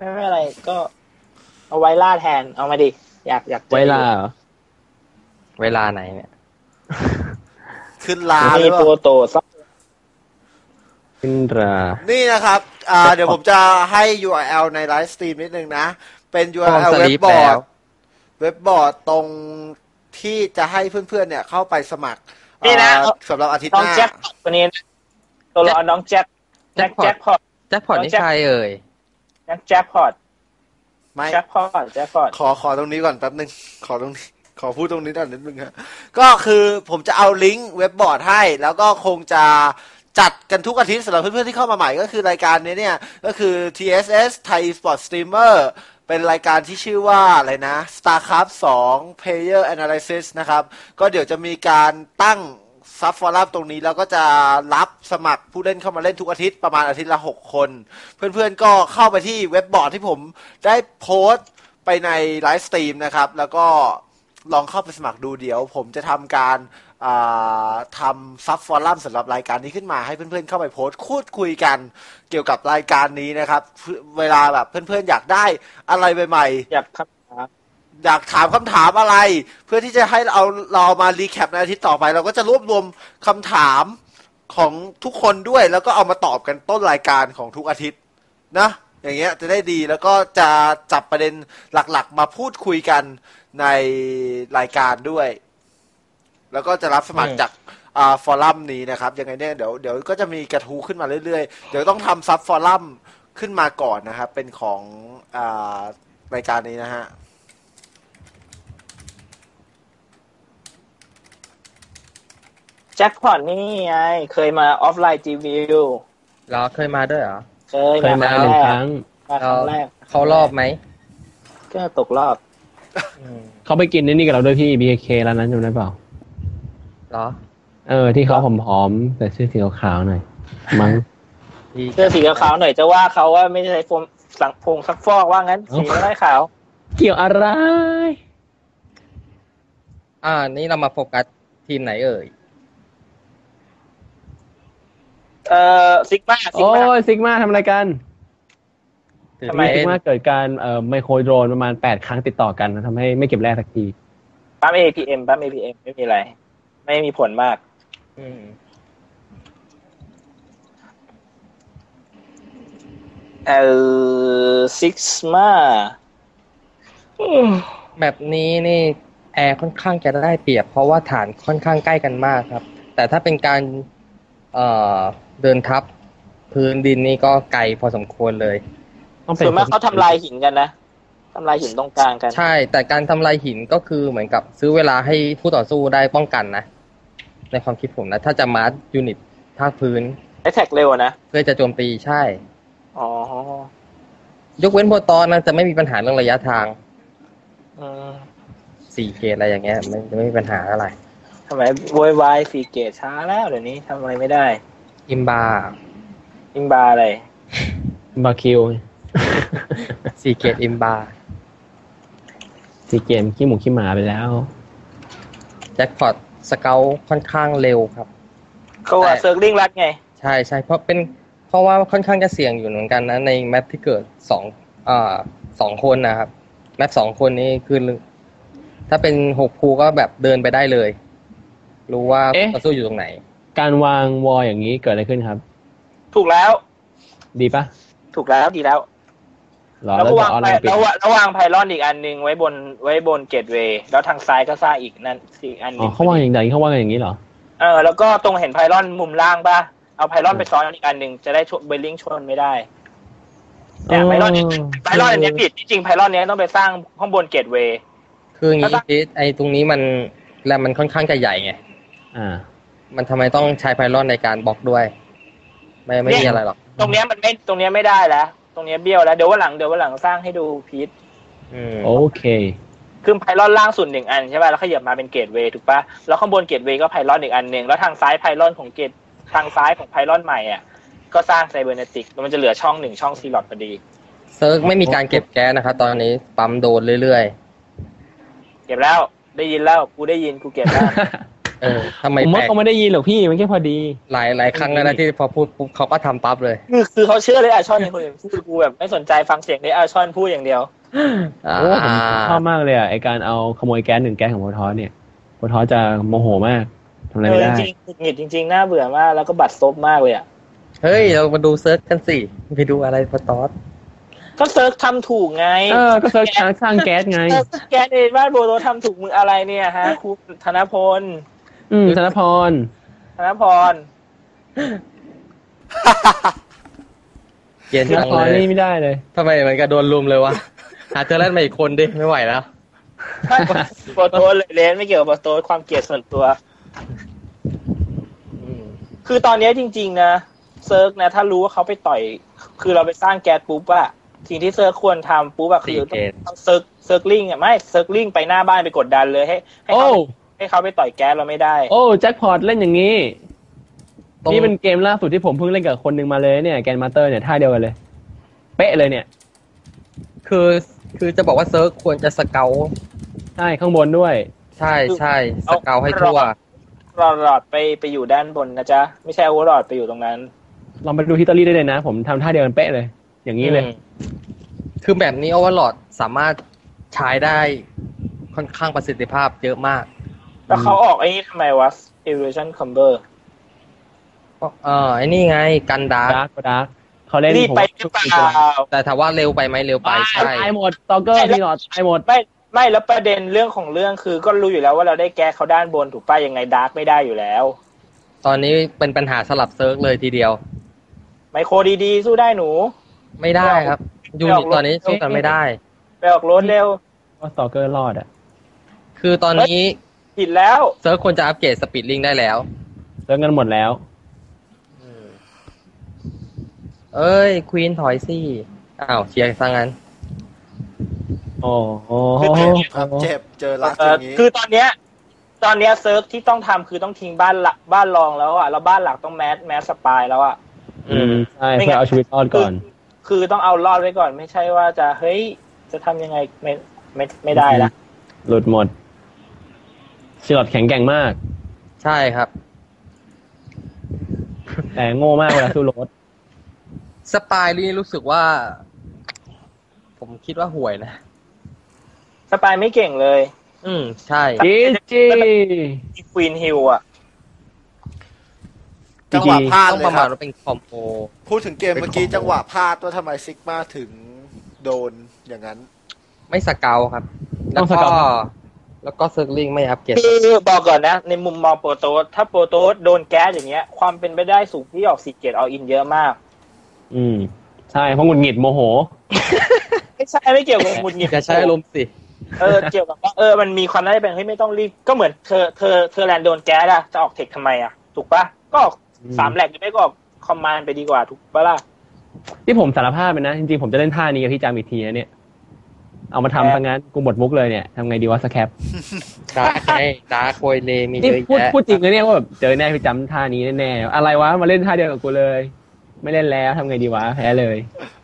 ไม่ไม่อะไรก็ เอาไว้ล่าแทน เอามาดิ อยากอยากจอเวลาเหรอเวลาไหนเนี่ย ขึ้นลาหมีรือเปโปรล่าโตซับขึ้นรานี่นะครับ อ่า เดี๋ยวผมจะให้ URL ในไลฟ์สตรีมนิดนึงนะ เป็นพร้อม URL สเว็ลีบปบอแล้ร์ด ว เว็บบอร์ดตรงที่จะให้เพื่อนๆ เนี่ยเข้าไปสมัครนี่นะอ่าสำหรับอาทิตย์น้หองน้า แจ็คคนนี้นะตัวละน้องแจ็คแจ็คแจ็คพอต แจ็คพอตนี่ใครเอ่ย แจ็คแจ็คพอตไม่แจ็คพอตแจ็คพอตขอขอตรงนี้ก่อนแป๊บนึงขอตรงนี้ ขอพูดตรงนี้ก่อนนิดนึงครับก็คือผมจะเอาลิงก์เว็บบอร์ดให้ แล้วก็คงจะจัดกันทุกอาทิตย์สำหรับเพื่อนๆที่เข้ามาใหม่ก็คือรายการนี้เนี่ย ก็คือ TSS Thai Sport Streamer เป็นรายการที่ชื่อว่าอะไรนะ StarCraft 2 Player Analysis นะครับ ก็เดี๋ยวจะมีการตั้ง ซับฟอรัมตรงนี้แล้วก็จะรับสมัครผู้เล่นเข้ามาเล่นทุกอาทิตย์ประมาณอาทิตย์ละ 6 คน เพื่อนๆก็เข้าไปที่เว็บบอร์ดที่ผมได้โพสต์ไปในไลฟ์สตรีมนะครับ แล้วก็ลองเข้าไปสมัครดูเดี๋ยว ผมจะทำการทำซับฟอรัมสำหรับรายการนี้ขึ้นมาให้เพื่อนๆเข้าไปโพสต์พูดคุยกันเกี่ยวกับรายการนี้นะครับ เวลาแบบเพื่อนๆอยากได้อะไรใหม่ๆอยากคำถาม อยากถามคำถามอะไร เพื่อที่จะให้เราเรามารีแคปในอาทิตย์ต่อไป เราก็จะรวบรวมคำถามของทุกคนด้วย แล้วก็เอามาตอบกันต้นรายการของทุกอาทิตย์นะอย่างเงี้ยจะได้ดีแล้วก็จะจับประเด็นหลักๆ มาพูดคุยกันในรายการด้วย แล้วก็จะรับสมัครจากอ่าฟอรัมนี้นะครับยังไงเนี่ยเดี๋ยวเดี๋ยวก็จะมีกระทู้ขึ้นมาเรื่อยๆ เดี๋ยวต้องทำซับฟอรัมขึ้นมาก่อนนะครับ เป็นของอ่ารายการนี้นะฮะ จ็คพอตนี่ไงเคยมาออฟไลน์จีวิวเหรอเคยมาด้วยเหรอ เคยเคยมามาครั้หงนึ่งแรคกรั้งมาครั้งแรกเขารอบไหมก็ตกรอบอืมเขาไปกินนี่กับเราด้วยพี่ BK ร้านนั้นจำได้เปล่าเหรอ เออ ที่เขาผอมๆแต่ชื่อสีขาวๆหน่อย มั้งดีเสื้อสีขาวๆหน่อยจะว่าเขาว่าไม่ใช่โฟมสังพงซักฟอกว่างั้นเอ้าสีไม่ได้ขาว เกี่ยวอะไร อ่า นี่เรามาโฟกัสทีมไหนเอ่ย เอ่อซิกมาซิกโอ้มายซิกมาทำอะไรกันทำไมซิกมาเกิดการเอ่อไมโครโดรนประมาณแปดครั้งติดต่อกันทำให้ไม่เก็บแร่สักทีปั๊ม APM ปั๊ม APM ไม่มีอะไร ไม่มีผลมาก อืมเอ่อซิกมาอืมแบบนี้นี่แอร์ค่อนข้างจะได้เปรียบ เพราะว่าฐานค่อนข้างใกล้กันมากครับ แต่ถ้าเป็นการ เอ่อเดินทับพื้นดินนี่ก็ไกลพอสมควรเลยต้องเป็นส่วนมากเขาทำลายหินกันนะทำลายหินตรงกลางกัน ใช่ แต่การทำลายหินก็คือเหมือนกับซื้อเวลาให้ผู้ต่อสู้ได้ป้องกันนะ ในความคิดผมนะ ถ้าจะมาร์คยูนิตภาคพื้นไอแท็กเร็วนะเพื่อจะโจมตีใช่ อ๋อยกเว้นโปรตอนนะจะไม่มีปัญหาเรื่องระยะทาง อืม4เกตอะไรอย่างเงี้ยไม่ไม่มีปัญหาอะไร ทำไมโวยวายสีเกตช้าแล้วเดี๋ยวนี้ทำอะไรไม่ได้ อิมบายิงบาอะไรบาคิว4เกตอิมบาซีเกมขี้หมูขี้หมาไปแล้ว แจ็คพอตสเกลค่อนข้างเร็วครับเขาว่าแต่เซิร์กลิงรัดไง ใช่ใช่เพราะเป็นเพราะว่าค่อนข้างจะเสี่ยงอยู่เหมือนกันนะ ในแมปที่เกิดสองอ่าสองคนนะครับ แมปสองคนนี้คือถ้าเป็นหกภูก็แบบเดินไปได้เลย รู้ว่าเอ๊ะ ต่อสู้อยู่ตรงไหน การวางวอลอย่างนี้เกิดอะไรขึ้นครับ ถูกแล้ว ดีปะถูกแล้วดีแล้ว หรอแล้วแล้วก็จะวางเอาอะไพไรปิด แล้ววะแล้ววางไพลอนอีกอันหนึ่งไว้บนไว้บนเกตเวย์แล้วทางซ้ายก็สร้างอีกนั่นอีกอันหอ๋นึองเขาวางอย่างไรเขาวางกันอย่างนี้เหรอ เออแล้วก็ตรงเห็นไพลอนมุมล่างป่ะเอาไพลอนไปซ้อนอีกอันหนึ่งจะได้ชนเบลลิงชนไม่ได้เนี่ยไพลอนไพลอนอันเนี้ยผิดจริงๆไพลอนเนี้ยต้องไปสร้างข้างบนเกตเวย์ คืออย่างนี้แล้วก็พีทไอ้ตรงนี้มันแรมมันค่อนข้างจะใหญ่ไงอ่า มันทำไมต้องใช้ไพลอนในการบล็อกด้วย ไม่ไม่มีอะไรหรอก ตรงเนี้ยมันไม่ตรงเนี้ยไม่ได้แล้ว ตรงเนี้ยเบี้ยวแล้ว เดี๋ยววันหลังเดี๋ยววันหลังสร้างให้ดูพีทอืมโอเคคือไพลอนล่างสุดหนึ่งอันใช่ป่ะแล้วขยับมาเป็นเกตเวย์ถูกป่ะแล้วข้างบนเกตเวย์ก็ไพลอนอีกอันหนึ่งแล้วทางซ้ายไพลอนของเกตทางซ้ายของไพลอนใหม่อะก็สร้างไซเบอร์เนติกแล้วมันจะเหลือช่องหนึ่งช่องซีลอดพอดีเซิร์ฟไม่มีการเก็บแก๊สนะครับตอนนี้ปั๊มโดนเรื่อยเก็บแล้วได้ยินแล้วกูได้ยินกูเก็บแล้ว เออทำไมผมแปลว่ากเขาไม่ได้ยินหรอกพี่มันแค่พอดี หลายหลายครั้งแล้วนะที่พอพูดปุ๊บเขาก็ทำปั๊บเลย คือคือเขาเชื่อเลยอาชอนในคนอื่นพูดกูแบบไม่สนใจฟังเสียงเลยอาชอนพูดอย่างเดียว อ่า โอ้ผมชอบมากเลยอะไอการเอาขโมยแก๊สหนึ่งแก๊สของโพทอสเนี่ยโพทอสจะโมโหมากทำอะไรเอไม่อได้จริงๆหงุดหงิดจริงๆน่าเบื่อมากแล้วก็บัตรซบมากเลยอะเฮ้ย เรามาดูเซิร์ชกันสิไปดูอะไรพอตอสก็เซิร์ชทำถูกไงเออ ก็เซิร์ชหาสร้างแก๊สไง เซิร์ชแกนเองบ้านโบโรทำถูกมืออะไรเนี่ยฮะครูธนพล อืมธนพร ธนพรเย็นธนจังพรเลยนี่ไม่ได้เลย ทำไมมันกระโดนลุมเลยวะ หาเจอแล้วมาอีกคนดิ ไม่ไหวแล้ว ไม่โปรโตสเลยเลนไม่เกี่ยวกับโปรโตสความเกลียดส่วนตัว คือตอนเนี้ยจริง ๆ นะเซิร์กนะ ถ้ารู้ว่าเขาไปต่อย คือเราไปสร้างแก๊สปุ๊บอะสิ่งที่เซิร์กควรทำปุ๊บอะคือสี่เกณฑ์ต้องเซิร์กเซิร์กลิงอะไม่เซิร์กลิงไปหน้าบ้านไปกดดันเลยให้ให้โอ้ เขา ให้เขาไปต่อยแก๊สเราไม่ได้ โอ้แจ็คพอตเล่นอย่างนี้ ตรงนี่เป็นเกมล่าสุดที่ผมเพิ่งเล่นกับคนหนึ่งมาเลยเนี่ยแกนมาสเตอร์เนี่ยท่าเดียวกันเลย เป๊ะเลยเนี่ย คือคือจะบอกว่าเซิร์ชควรจะสเกลใช่ข้างบนด้วย ใช่ใช่สเอาเกลให้ทั่ว รอดรอดไปไปอยู่ด้านบนนะจ๊ะ ไม่ใช่โอเวอร์รอดไปอยู่ตรงนั้นลองไปดูฮิตตอรี่ได้เลยนะ ผมทำท่าเดียวกันเป๊ะเลย อย่างนี้เลย อืมคือแบบนี้โอเวอร์ลอดสามารถใช้ได้ค่อนข้างประสิทธิภาพเยอะมาก แล้วเขาออกไอ้นี่ทำไมวะ Evolution Comber เออไอ้นี่ไงกันดาร์ดาร์กดาร์กเขาเล่นรีบผมไปว่าหรือเปล่าแต่ถามว่าเร็วไปไหมเร็วไปใช่ตายหมดตอเกอร์พี่หนอดตายหมดไม่ไม่แล้วประเด็นเรื่องของเรื่องคือก็รู้อยู่แล้วว่าเราได้แก้เขาด้านบนถูกป้ายังไงดาร์กไม่ได้อยู่แล้ว ตอนนี้เป็นปัญหาสลับเซิร์ฟเลยทีเดียว ไมโครดีๆ สู้ได้หนู ไม่ได้ครับ ยูนิตตอนนี้สู้กันไม่ได้ ไปออกรถเร็วว่าตอเกอร์รอดอะ คือตอนนี้ ผิดแล้วเซิร์ฟควรจะอัปเกรดสปีดลิงได้แล้ว เลิกกันหมดแล้ว เอ้ยควีนถอยสิอ้าวเชียร์ซะงั้น โอ้โหครับเจ็บเจอรักเอออย่างนี้ คือตอนเนี้ย ตอนเนี้ยเซิร์ฟที่ต้องทำคือต้องทิ้งบ้านหลักบ้านรองแล้วอะแล้วบ้านหลักต้องแมสแมสสปายแล้วอะ อืมใช่เพื่อเอาชีวิตรอดก่อนคือคือต้องเอารอดไว้ก่อนไม่ใช่ว่าจะเฮ้ยจะทำยังไงไม่ไม่ไม่ได้ละหลุดหมด ชิลอดแข็งแกร่งมาก ใช่ครับ แต่โง่มากเวลาสู้รถสปายนี่รู้สึกว่า ผมคิดว่าห่วยนะ สปายไม่เก่งเลย อืม ใช่จีจีควีนฮิลอะ จังหวะพลาดต้องเลประยคมารัณบ ว่าเป็นคอมโบ พูดถึงเกมเมื่อกี้เป็นของ จังหวะพลาดว่าทำไมซิกมาถึงโดนอย่างนั้น ไม่สเกลครับ แล้วก็ แล้วก็เซิร์ฟลิงไม่อัปเกรดคือบอกก่อนนะ ในมุมมองโปรโตสถ้าโปรโตสโดนแก๊สอย่างเงี้ย ความเป็นไปได้สูงที่ออกสีเกตอออินเยอะมาก อืม ใช่เพราะหงุดหงิดโมโห ไม่ใช่ไม่เกี่ยวกับหงุดหงิดอย่าใช้อารมณ์สิเออเกี่ยวกับว่าเออมันมีความน่าจะเป็นเฮ้ยไม่ต้องรีบก็เหมือนเธอเธอเธอแลนด์โดนแก๊สอะจะออกเทคทำไมอะถูกปะก็ออกอืมสามแหลกหรือไม่ก็ออกคอมมานด์ไปดีกว่าถูกปะล่ะที่ผมสารภาพไปนะ จริงๆ ผมจะเล่นท่านี้กับพี่จามอีกทีนะเนี่ย เอามาทำทั้งนั้นกูหมดมุกเลยเนี่ยทำไงดีวะสแคปดาร์กไงดาร์กโคยเลมีนี่เยอะพูดแยะพูดจริงเลยเนี่ยว่าแบบเจอแน่พี่จำท่านี้แน่ๆอะไรวะมาเล่นท่าเดียวกับกูเลย ไม่เล่นแล้วทำไงดีวะแพ้เลย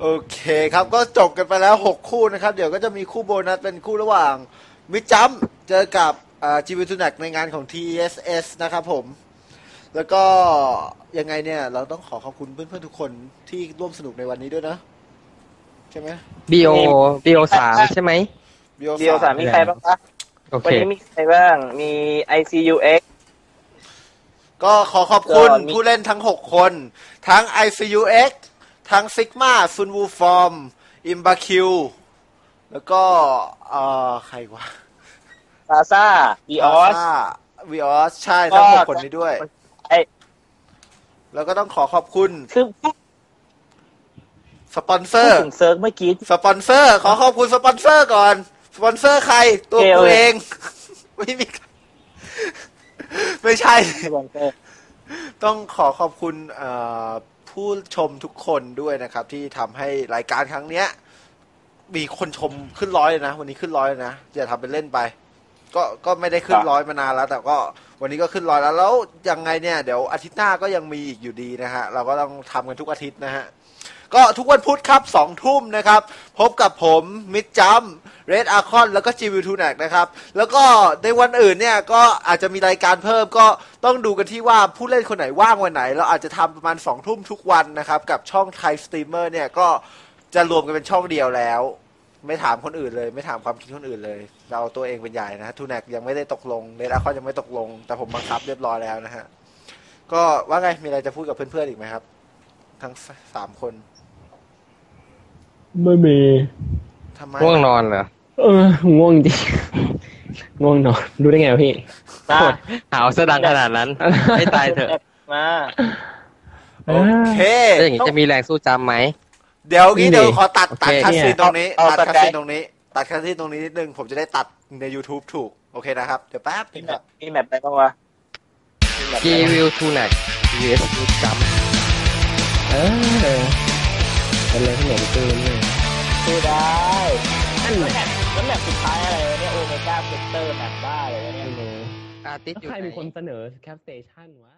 โอเคครับก็จบกันไปแล้วหกคู่นะครับ เดี๋ยวก็จะมีคู่โบนัสเป็นคู่ระหว่างมิดจัมเจอกับจีวิทูนักในงานของ TSS นะครับผม แล้วก็ยังไงเนี่ยเราต้องขอขอบคุณเพื่อนๆทุกคนที่ร่วมสนุกในวันนี้ด้วยนะ ใช่ไหมบีโอบีโอสามใช่ไหม BO เดียวสามมีใครบ้างปะโอวันเคนี้มีใครบ้าง มี ICUX ก็ขอขอบคุณก็มี ผู้เล่นทั้ง 6 คน ทั้ง ICUX ทั้ง Sigma ซุนวูฟอร์มอิมบาคิว แล้วก็เอ่อใครวะซาซ่าบีออสวีออสใช่ทั้งหกคนนี้ด้วย ไอ้แล้วก็ต้องขอขอบคุณ คือพูด สปอนเซอพูดร์ ถึงเซิร์ฟเมื่อกี้ สปอนเซอร์ ขอขอบคุณสปอนเซอร์ก่อน สปอนเซอร์ใคร ตัวเกลกูเลย เอง ไม่มีใครไม่ใช่ สปอนเซอร์ต้องขอขอบคุณเอ่อผู้ชมทุกคนด้วยนะครับ ที่ทำให้รายการครั้งเนี้ย มีคนชมขึ้นร้อยเลยนะ วันนี้ขึ้นร้อยเลยนะอย่าทำเป็นเล่นไป ก็ก็ไม่ได้ขึ้นร้อยมานานแล้ว แต่ก็วันนี้ก็ขึ้นร้อยแล้วแล้วยังไงเนี่ยเดี๋ยวอาทิตย์หน้าก็ยังมีอีกอยู่ดีนะฮะเราก็ต้องทำกันทุกอาทิตย์นะฮะ ก็ทุกวันพุธครับสองทุ่มนะครับ พบกับผมมิดจัมเรดอาคอนแล้วก็จีวิวทูแนกนะครับ แล้วก็ในวันอื่นเนี่ยก็อาจจะมีรายการเพิ่มก็ต้องดูกันที่ว่าผู้เล่นคนไหนว่างวันไหน เราอาจจะทำประมาณสองทุ่มทุกวันนะครับ กับช่องไทยสตรีมเมอร์เนี่ยก็จะรวมกันเป็นช่องเดียวแล้ว ไม่ถามคนอื่นเลย ไม่ถามความคิดคนอื่นเลย เราเอาตัวเองเป็นใหญ่นะทูแนกยังไม่ได้ตกลงเรดอาคอนยังไม่ตกลง แต่ผมบังคับเรียบร้อยแล้วนะฮะก็ว่าไงมีอะไรจะพูดกับเพื่อนๆอีกไหมครับ ทั้งสามคน ไม่มีทำไมง่วงนอนเหรอ เออง่วงจริงง่วงนอนรู้ได้ไงวะพี่มาหาวเสอดังขนาดนั้น ให้ตายเถอะมาโอเคแล้วอย่างนี้จะมีแรงสู้จำไหม เดี๋ยวงี้นี่เดี๋ยวขอตัดโอเคตัดคัสซีนตรงนี้เอาตัดเอาคัสสกายซีนตรงนี้ ตัดคัสซีนตรงนี้นิดนึง ผมจะได้ตัดใน YouTube ถูก โอเคนะครับ เดี๋ยวแป๊บนึมีงแมครัปบมีแมปอะไรบ้างวะมีแมป G อะไรบ้าง Will t o n e t vs สู้จำเออเป็นเลยที่เหนือตื้นเนี่ย สู้ได้นั่นแล้วแหแมละปแล้วแมปสุดท้ายอะไรวะเนี่ยโอเมก้าเซกเตอร์แมปบ้าเลยวะเนี่ยไม่รู้อาร์ติสแล้วอยู่ใครไหน เป็นคนเสนอแคปสเตชันวะ